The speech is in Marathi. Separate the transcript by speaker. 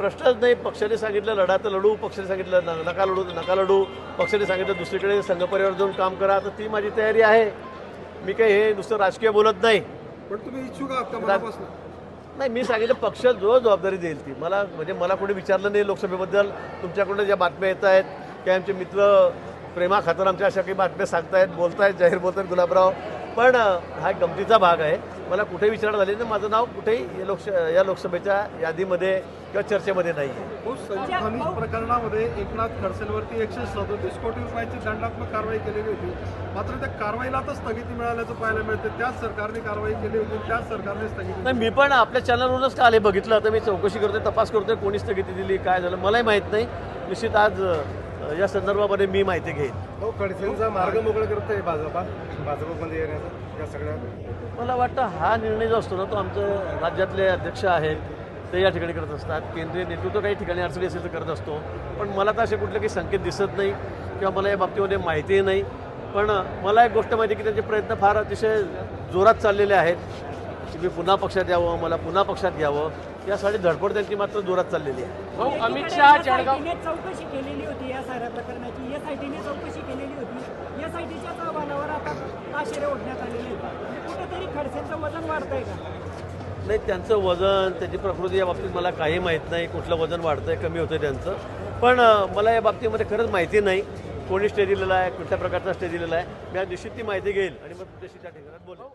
Speaker 1: प्रश्नच नाही. पक्षाने सांगितलं लढा तर लढू. पक्षाने सांगितलं न- नका लढू तर नका लढू. पक्षाने सांगितलं दुसरीकडे संघपरिवार जाऊन काम करा. तर ती माझी तयारी आहे. मी काही हे नुसतं राजकीय बोलत नाही.
Speaker 2: पण तुम्ही इच्छुक आहात
Speaker 1: नाही मी सांगितलं पक्ष जो जबाबदारी देईल ती. मला म्हणजे मला कोणी विचारलं नाही लोकसभेबद्दल. तुमच्याकडून ज्या बातम्या येत आहेत काही आमचे मित्र प्रेमा खातर आमच्या अशा काही बातम्या सांगतायत बोलतायत जाहीर बोलतायत गुलाबराव. पण हा गमतीचा भाग आहे. मला कुठेही विचारणा झाली नाही. माझं नाव कुठेही या लोकश या लोकसभेच्या यादीमध्ये किंवा चर्चेमध्ये नाही आहे
Speaker 2: हो खनिज प्रकरणामध्ये एकनाथ खडसेंवरती एकशे सदोतीस कोटी रुपयाची दंडात्मक कारवाई केलेली होती. मात्र त्या कारवाईला आता स्थगिती मिळाल्याचं पाहायला मिळते. त्याच सरकारने कारवाई केली होती त्याच सरकारने स्थगिती
Speaker 1: नाही मी पण आपल्या चॅनलवरूनच का आले बघितलं. आता मी चौकशी करतोय तपास करतोय कोणी स्थगिती दिली काय झालं मलाही माहीत नाही. निश्चित आज या संदर्भामध्ये मी माहिती घेईन.
Speaker 2: हो खडसेंचा मार्ग मोकळा करत आहे भाजपा. भाजपमध्ये येण्याचा या सगळ्या.
Speaker 1: मला वाटतं हा निर्णय जो असतो ना तो आमचं राज्यातले अध्यक्ष आहेत ते या ठिकाणी करत असतात. केंद्रीय नेतृत्व काही ठिकाणी अडचणी असेल तर करत असतो. पण मला तर असे कुठले काही संकेत दिसत नाही किंवा मला या बाबतीमध्ये माहितीही नाही. पण मला एक गोष्ट माहिती आहे की त्यांचे प्रयत्न फार अतिशय जोरात चाललेले आहेत. की मी पुन्हा पक्षात यावं मला पुन्हा पक्षात घ्यावं. यासाठी धडपड त्यांची मात्र जोरात चाललेली आहे.
Speaker 3: भाऊ अमित शहा जळगाव
Speaker 4: चौकशी केलेली होती या साऱ्या प्रकरणाची. एसआयटीने चौकशी केलेली होती. एसआयटीच्याच अहवालावर आता ताशेरे ओढण्यात आलेले कुठेतरी खडसेंचं वजन वाढतंय का?
Speaker 1: नाही त्यांचं वजन त्याची प्रकृती या बाबतीत मला काही माहीत नाही. कुठलं वजन वाढतंय कमी होतंय त्यांचं. पण मला या बाबतीमध्ये खरंच माहिती नाही. कोणी स्टे दिलेला आहे कुठल्या प्रकारचा स्टे दिलेला आहे. मी आज निश्चित ती माहिती घेईल आणि मग त्या ठिकाणात
Speaker 3: बोलू